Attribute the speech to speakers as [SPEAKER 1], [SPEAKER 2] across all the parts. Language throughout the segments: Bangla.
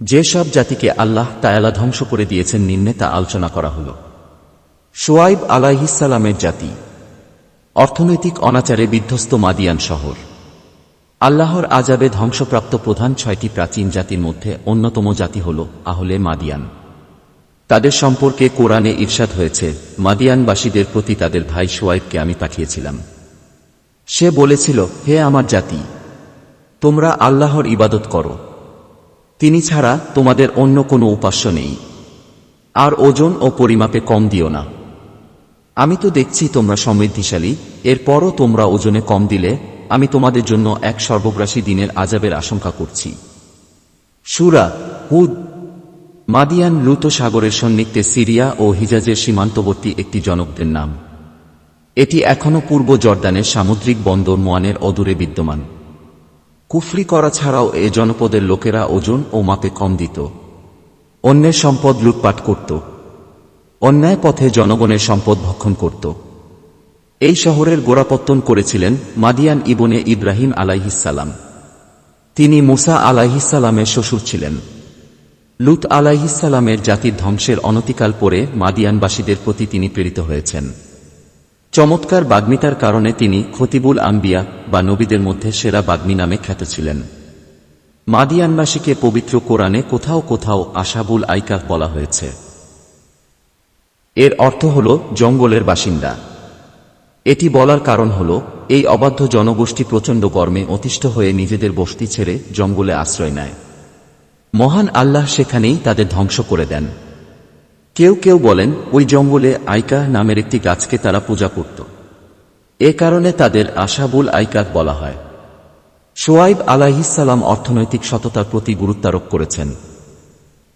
[SPEAKER 1] যেসব জাতিকে আল্লাহ তায়ালা ধ্বংস করে দিয়েছেন নিম্নে তা আলোচনা করা হল। সোয়াইব আলাইহিসালামের জাতি, অর্থনৈতিক অনাচারে বিধ্বস্ত মাদিয়ান শহর। আল্লাহর আজাবে ধ্বংসপ্রাপ্ত প্রধান ছয়টি প্রাচীন জাতির মধ্যে অন্যতম জাতি হল আহলে মাদিয়ান। তাদের সম্পর্কে কোরআনে ঈর্ষাদ হয়েছে, মাদিয়ানবাসীদের প্রতি তাদের ভাই সোয়াইবকে আমি পাঠিয়েছিলাম। সে বলেছিল, হে আমার জাতি, তোমরা আল্লাহর ইবাদত করো তিনি ছাড়া তোমাদের অন্য কোনো উপাস্য নেই। আর ওজন ও পরিমাপে কম দিও না। আমি তো দেখছি তোমরা সমৃদ্ধিশালী, এরপরও তোমরা ওজনে কম দিলে আমি তোমাদের জন্য এক সর্বগ্রাসী দিনের আজাবের আশঙ্কা করছি। সুরা হুদ, মাদিয়ান লুত সাগরের সন্নিগ্ধে সিরিয়া ও হিজাজের সীমান্তবর্তী একটি জনকদের নাম। এটি এখনও পূর্ব জর্দানের সামুদ্রিক বন্দর মোয়ানের অদূরে বিদ্যমান। কুফরি করা ছাড়াও এ জনপদের লোকেরা ওজন ও মাপে কম দিত। অন্যের সম্পদ লুটপাট করত। অন্যায় পথে জনগণের সম্পদ ভক্ষণ করত। এই শহরের গোড়াপত্তন করেছিলেন মাদিয়ান ইবনে ইব্রাহিম আলাইহিসাল্লাম তিনি মুসা আলাইহিসাল্লামের শ্বশুর ছিলেন। লুত আলাইহিসাল্লামের জাতির ধ্বংসের অনতিকাল পরে মাদিয়ানবাসীদের প্রতি তিনি প্রেরিত হয়েছেন। চমৎকার বাগ্মিতার কারণে তিনি খতিবুল আম্বিয়া বা নবীদের মধ্যে সেরা বাগ্মী নামে খ্যাত ছিলেন। মাদিয়ানবাসীকে পবিত্র কোরআনে কোথাও কোথাও আশাবুল আইকাফ বলা হয়েছে। এর অর্থ হল, জঙ্গলের বাসিন্দা। এটি বলার কারণ হল, এই অবাধ্য জনগোষ্ঠী প্রচণ্ড গরমে অতিষ্ঠ হয়ে নিজেদের বস্তি ছেড়ে জঙ্গলে আশ্রয় নেয়। মহান আল্লাহ সেখানেই তাদের ধ্বংস করে দেন। কেউ কেউ বলেন, ওই জঙ্গলে আইকা নামের একটি গাছকে তারা পূজা করত। এ কারণে তাদের আশাবুল আইকাত বলা হয়। সোয়াইব আলাহিসাল্লাম অর্থনৈতিক সততার প্রতি গুরুত্বারোপ করেছেন।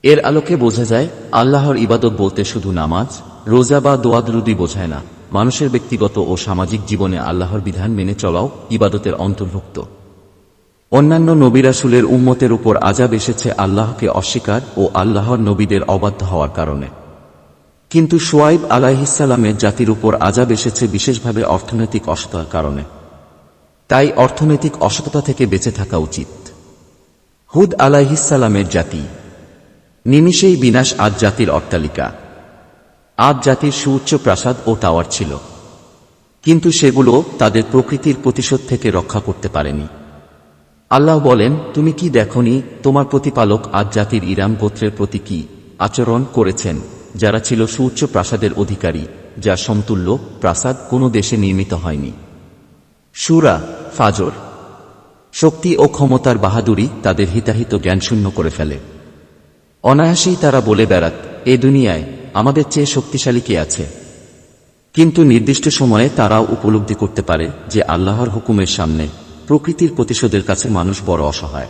[SPEAKER 1] এর আলোকে বোঝা যায়, আল্লাহর ইবাদত বলতে শুধু নামাজ, রোজা বা দোয়াদরুদি বোঝায় না, মানুষের ব্যক্তিগত ও সামাজিক জীবনে আল্লাহর বিধান মেনে চলাও ইবাদতের অন্তর্ভুক্ত। অন্যান্য নবিরাসুলের উম্মতের উপর আজাব এসেছে আল্লাহকে অস্বীকার ও আল্লাহর নবীদের অবাধ্য হওয়ার কারণে। কিন্তু সোয়াইব আলাহিসাল্লামের জাতির উপর আজাব এসেছে বিশেষভাবে অর্থনৈতিক অসততার কারণে। তাই অর্থনৈতিক অসততা থেকে বেঁচে থাকা উচিত। হুদ আলাহিসাল্লামের জাতি। নিমিষেই বিনাশ আজ জাতির অট্টালিকা। আজ জাতির সুউচ্চ প্রাসাদ ও টাওয়ার ছিল। কিন্তু সেগুলো তাদের প্রকৃতির প্রতিশোধ থেকে রক্ষা করতে পারেনি। আল্লাহ বলেন, তুমি কি দেখনি? তোমার প্রতিপালক আজ জাতির ইরাম গোত্রের প্রতি কি আচরণ করেছেন? যারা ছিল সুউচ্চ প্রাসাদের অধিকারী, যা সমতুল্য প্রাসাদ কোনো দেশে নির্মিত হয়নি। সুরা ফাজর। শক্তি ও ক্ষমতার বাহাদুরি তাদের হিতাহিত জ্ঞানশূন্য করে ফেলে। অনায়াসেই তারা বলে বেড়াত এ দুনিয়ায় আমাদের চেয়ে শক্তিশালী কে আছে? কিন্তু নির্দিষ্ট সময়ে তারাও উপলব্ধি করতে পারে যে আল্লাহর হুকুমের সামনে প্রকৃতির প্রতিশোধের কাছে মানুষ বড় অসহায়।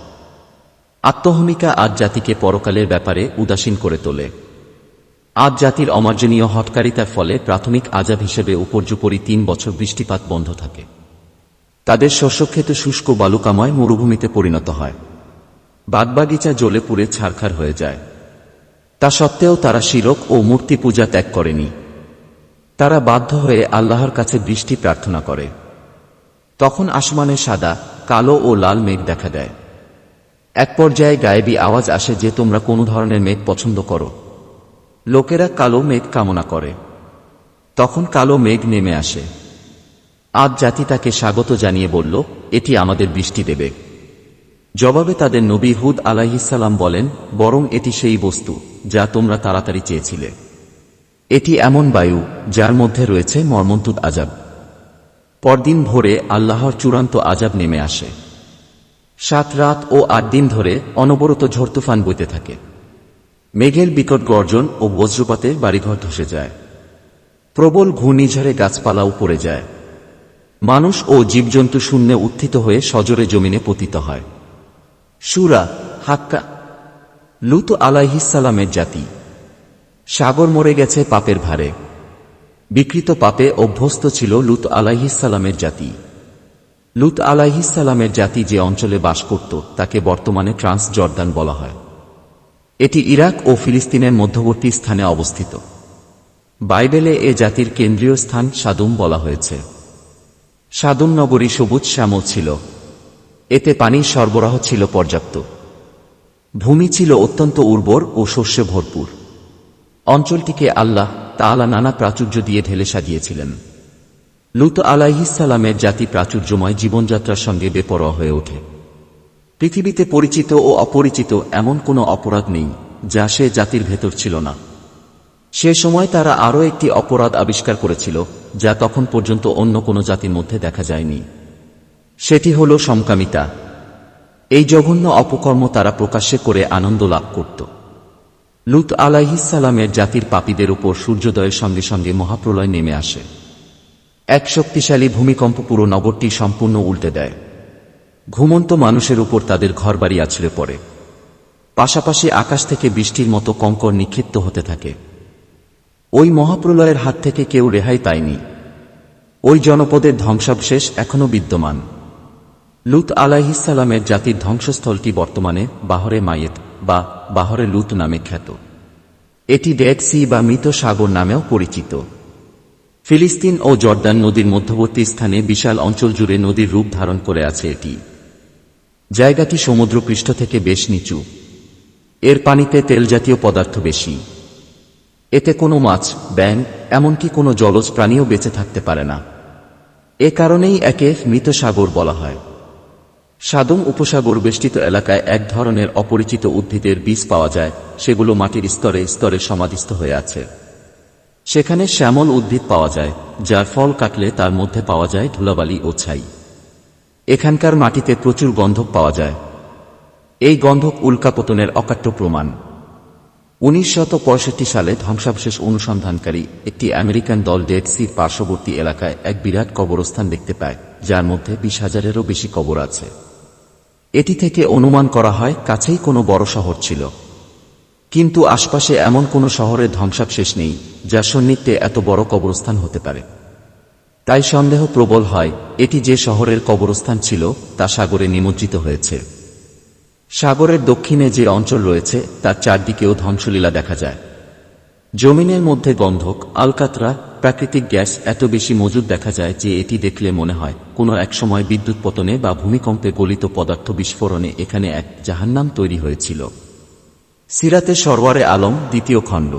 [SPEAKER 1] আত্মহমিকা আজ জাতিকে পরকালের ব্যাপারে উদাসীন করে তোলে। আজ জাতির অমার্জনীয় হটকারিতার ফলে প্রাথমিক আজাব হিসেবে উপর্যুপরি তিন বছর বৃষ্টিপাত বন্ধ থাকে। তাদের শস্যক্ষেত শুষ্ক বালুকাময় মরুভূমিতে পরিণত হয়। বাগবাগিচা জ্বলে পুড়ে ছারখার হয়ে যায়। তা সত্ত্বেও তারা শিরক ও মূর্তি পূজা ত্যাগ করেনি। তারা বাধ্য হয়ে আল্লাহর কাছে বৃষ্টি প্রার্থনা করে। তখন আসমানে সাদা, কালো ও লাল মেঘ দেখা দেয়। এক পর্যায়ে গায়েবী আওয়াজ আসে যে তোমরা কোনো ধরনের মেঘ পছন্দ করো। লোকেরা কালো মেঘ কামনা করে। তখন কালো মেঘ নেমে আসে। আজ জাতি তাকে স্বাগত জানিয়ে বলল, এটি আমাদের বৃষ্টি দেবে। জবাবে তাদের নবী হুদ আলাহিসাল্লাম বলেন, বরং এটি সেই বস্তু, যা তোমরা তাড়াতাড়ি চেয়েছিলে। এটি এমন বায়ু, যার মধ্যে রয়েছে মর্মন্তুদ আজাব। পরদিন ভোরে আল্লাহর চূড়ান্ত আজাব নেমে আসে। সাত রাত ও আট দিন ধরে অনবরত ঝড়তুফান বইতে থাকে। মেঘের বিকট গর্জন ও বজ্রপাতে বাড়িঘর ধসে যায়। প্রবল ঘূর্ণিঝড়ে গাছপালাও পড়ে যায়। মানুষ ও জীবজন্তু শূন্যে উত্থিত হয়ে সজরে জমিনে পতিত হয়। সুরা হাক্কা, লুত আলাইহিসালামের জাতি। সাগর মরে গেছে পাপের ভারে। বিকৃত পাপে অভ্যস্ত ছিল লুত আলাইহিসালামের জাতি। লুত আলাইহিসালামের জাতি যে অঞ্চলে বাস করত, তাকে বর্তমানে ট্রান্স জর্দান বলা হয়। এটি ইরাক ও ফিলিস্তিনের মধ্যবর্তী স্থানে অবস্থিত। বাইবেলে এ জাতির কেন্দ্রীয় স্থান সাদুম বলা হয়েছে। সাদুম নগরী সবুজ শ্যামল ছিল। এতে পানির সরবরাহ ছিল পর্যাপ্ত। ভূমি ছিল অত্যন্ত উর্বর ও শস্যে ভরপুর। অঞ্চলটিকে আল্লাহ তাআলা নানা প্রাচুর্য দিয়ে ঢেলে সাজিয়েছিলেন। লুত আলাইহিসালামের জাতি প্রাচুর্যময় জীবনযাত্রার সঙ্গে বেপরোয়া হয়ে ওঠে। পৃথিবীতে পরিচিত ও অপরিচিত এমন কোনো অপরাধ নেই, যা সে জাতির ভেতর ছিল না। সে সময় তারা আরও একটি অপরাধ আবিষ্কার করেছিল, যা তখন পর্যন্ত অন্য কোনো জাতির মধ্যে দেখা যায়নি। সেটি হল সমকামিতা। এই জঘন্য অপকর্ম তারা প্রকাশ্যে করে আনন্দ লাভ করত। লুত আলাইহিসালামের জাতির পাপীদের উপর সূর্যোদয়ের সঙ্গে সঙ্গে মহাপ্রলয় নেমে আসে। এক শক্তিশালী ভূমিকম্প পুরো নগরটি সম্পূর্ণ উল্টে দেয়। ঘুমন্ত মানুষের উপর তাদের ঘরবাড়ি আছড়ে পড়ে। পাশাপাশি আকাশ থেকে বৃষ্টির মতো কঙ্কর নিক্ষিপ্ত হতে থাকে। ওই মহাপ্রলয়ের হাত থেকে কেউ রেহাই পায়নি। ওই জনপদের ধ্বংসাবশেষ এখনও বিদ্যমান। লুত আলাইহিসালামের জাতির ধ্বংসস্থলটি বর্তমানে বাহরে মায়েত বা বাহরে লুত নামে খ্যাত। এটি ডেড সি বা মৃত সাগর নামেও পরিচিত। ফিলিস্তিন ও জর্দান নদীর মধ্যবর্তী স্থানে বিশাল অঞ্চল জুড়ে নদীর রূপ ধারণ করে আছে এটি। জায়গাটি সমুদ্রপৃষ্ঠ থেকে বেশ নিচু। এর পানিতে তেলজাতীয় পদার্থ বেশি। এতে কোনো মাছ ব্যাং এমনকি কোনো জলজ প্রাণীও বেঁচে থাকতে পারে না। এ কারণেই একে মৃত সাগর বলা হয়। সাদম উপসাগর বেষ্টিত এলাকায় এক ধরনের অপরিচিত উদ্ভিদের বীজ পাওয়া যায়, সেগুলো মাটির স্তরে স্তরে সমাধিস্থ হয়ে আছে। সেখানে শ্যামল উদ্ভিদ পাওয়া যায়, যার ফল কাটলে তার মধ্যে পাওয়া যায় ধুলাবালি ও ছাই। এখানকার মাটিতে প্রচুর গন্ধক পাওয়া যায়। এই গন্ধক উল্কাপতনের অকাট্য প্রমাণ। উনিশ সালে ধ্বংসাবশেষ অনুসন্ধানকারী একটি আমেরিকান দল ডেড সির পার্শ্ববর্তী এলাকায় এক বিরাট কবরস্থান দেখতে পায়, যার মধ্যে বিশ হাজারেরও বেশি কবর আছে। এটি থেকে অনুমান করা হয়, কাছেই কোনো বড় শহর ছিল। কিন্তু আশপাশে এমন কোনো শহরের ধ্বংসাবশেষ নেই, যা সন্নিধ্যে এত বড় কবরস্থান হতে পারে। তাই সন্দেহ প্রবল হয়, এটি যে শহরের কবরস্থান ছিল, তা সাগরে নিমজ্জিত হয়েছে। সাগরের দক্ষিণে যে অঞ্চল রয়েছে, তার চারদিকেও ধ্বংসলীলা দেখা যায়। জমিনের মধ্যে গন্ধক, আলকাতরা, প্রাকৃতিক গ্যাস এত বেশি মজুদ দেখা যায় যে এটি দেখলে মনে হয়, কোনো একসময় বিদ্যুৎ পতনে বা ভূমিকম্পে গলিত পদার্থ বিস্ফোরণে এখানে এক জাহান্নাম তৈরি হয়েছিল। সিরাতে সরওয়ারে আলম দ্বিতীয় খণ্ড।